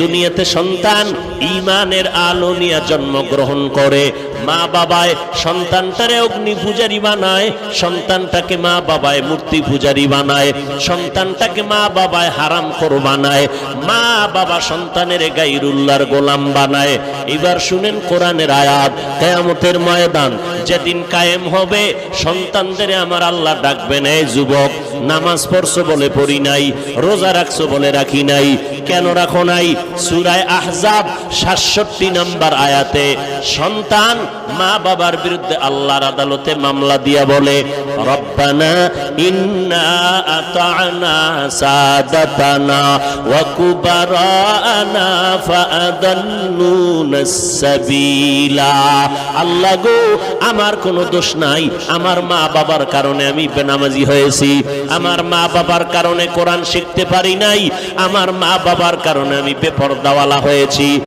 দুনিয়াতে সন্তান ইমানের আলো নিয়ে জন্মগ্রহণ করে। মা বাবায় সন্তানটারে অগ্নি পূজারি বানায়, সন্তানটাকে মা বাবায় মূর্তি পূজারি বানায়, সন্তানটাকে মা বাবায় হারাম কর বানায়, মা বাবা সন্তানের গাইরুল্লাহর গোলাম বানায়। এবার শুনেন কোরআনের আয়াত, কেয়ামতের ময়দান, যেদিন কায়েম হবে, সন্তানদের আমার আল্লাহ ডাকবেন এই যুবক, নামাজ পড়ছো বলে পড়ি নাই, রোজা রাখছো বলে রাখি নাই কেন রাখো নাই? সুরায় আহজাব সাতষট্টি নাম্বার আয়াতে, সন্তান মা বাবার বিরুদ্ধে আল্লাহর আদালতে মামলা দিয়া বলে, রব্বানা আল্লাহ গো, আমার কোনো দোষ নাই। আমার মা বাবার কারণে আমি বেনামাজি হয়েছি। আমার মা বাবার কারণে কোরআন শিখতে পারি নাই। আমার মা বাবার কারণে আমি বেপরদাওয়ালা হয়েছি।